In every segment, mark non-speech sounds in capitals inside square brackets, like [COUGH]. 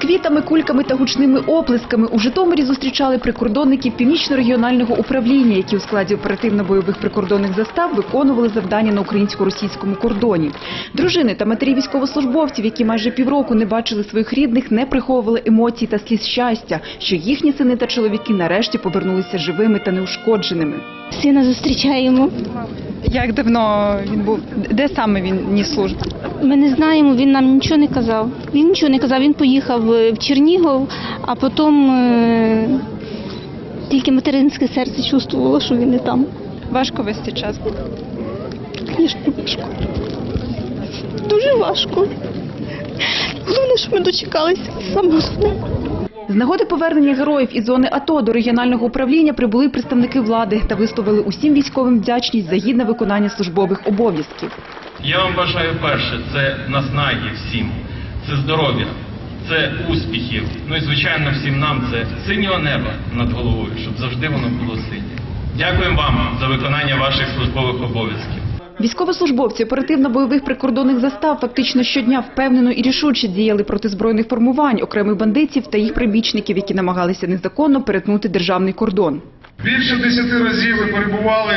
Квітами, кульками та гучними оплесками у Житомирі зустрічали прикордонників північно-регіонального управління, які у складі оперативно-бойових прикордонних застав виконували завдання на українсько-російському кордоні. Дружини та матері військовослужбовців, які майже півроку не бачили своїх рідних, не приховували емоцій та сліз щастя, що їхні сини та чоловіки нарешті повернулися живими та неушкодженими. Сина зустрічаємо. Як давно він був? Де саме він ніс службу? Ми не знаємо, він нам нічого не казав. Він нічого не казав, він поїхав е, в Чернігов, а потім е, тільки материнське серце чувствувало, що він не там. Важко цей час. Звісно, важко. Дуже важко. Головне, що ми дочекалися саме. З нагоди повернення героїв із зони АТО до регіонального управління прибули представники влади та висловили усім військовим вдячність за гідне виконання службових обов'язків. Я вам бажаю перше, це наснаги всім, це здоров'я, це успіхів. Ну і звичайно всім нам це синього неба над головою, щоб завжди воно було синє. Дякуємо вам за виконання ваших службових обов'язків. Військовослужбовці оперативно-бойових прикордонних застав фактично щодня впевнено і рішуче діяли проти збройних формувань, окремих бандитів та їх прибічників, які намагалися незаконно перетнути державний кордон. Більше десяти разів ви перебували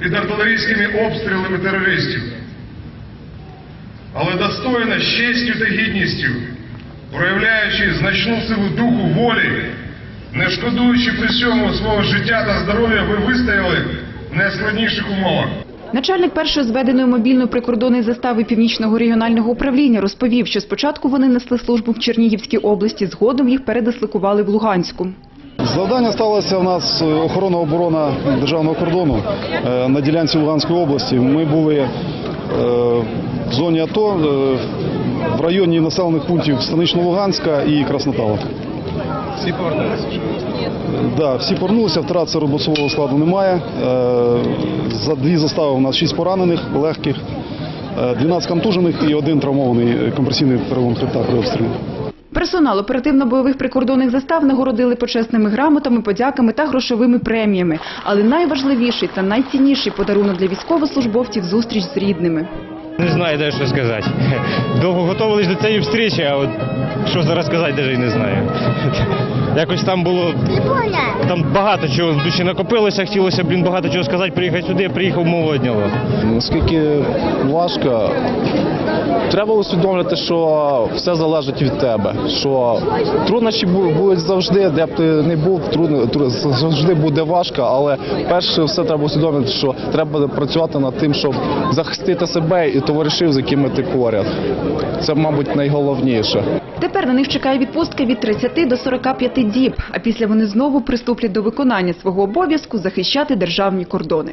під артилерійськими обстрілами терористів. Але достойно з честю та гідністю, проявляючи значну силу духу волі, не шкодуючи при цьому свого життя та здоров'я, ви вистояли в найскладніших умовах. Начальник першої зведеної мобільної прикордонної застави Північного регіонального управління розповів, що спочатку вони несли службу в Чернігівській області, згодом їх передислокували в Луганську. Завдання сталося у нас е, охорона оборона державного кордону е, на ділянці Луганської області. Ми були е, в зоні АТО в районі населених пунктів Станично-Луганська і Краснотала. Всі повернулися? Да, всі повернулися, втрат серед складу немає. Е, За дві застави у нас шість поранених, легких, е, 12 контужених і один травмований е, компресійний перелом хребта при обстрілі. Персонал оперативно-бойових прикордонних застав нагородили почесними грамотами, подяками та грошовими преміями. Але найважливіший та найцінніший подарунок для військовослужбовців – зустріч з рідними. Не знаю навіть, що сказати. [LAUGHS] Довго готувалися до цієї зустрічі, а от що зараз сказати, навіть не знаю. [LAUGHS] Якось там було. Там багато чого в душі накопилося, хотілося, блін, багато чого сказати, приїхати сюди, приїхав, мову одняло. Наскільки важко, треба усвідомлювати, що все залежить від тебе. Що труднощі будуть завжди, де б ти не був, трудно тру- завжди буде важко, але перше все треба усвідомити, що треба працювати над тим, щоб захистити себе і товаришів, з якими ти поряд. Це, мабуть, найголовніше. Тепер на них чекає відпустка від 30 до 45 діб, а після вони знову приступлять до виконання свого обов'язку захищати державні кордони.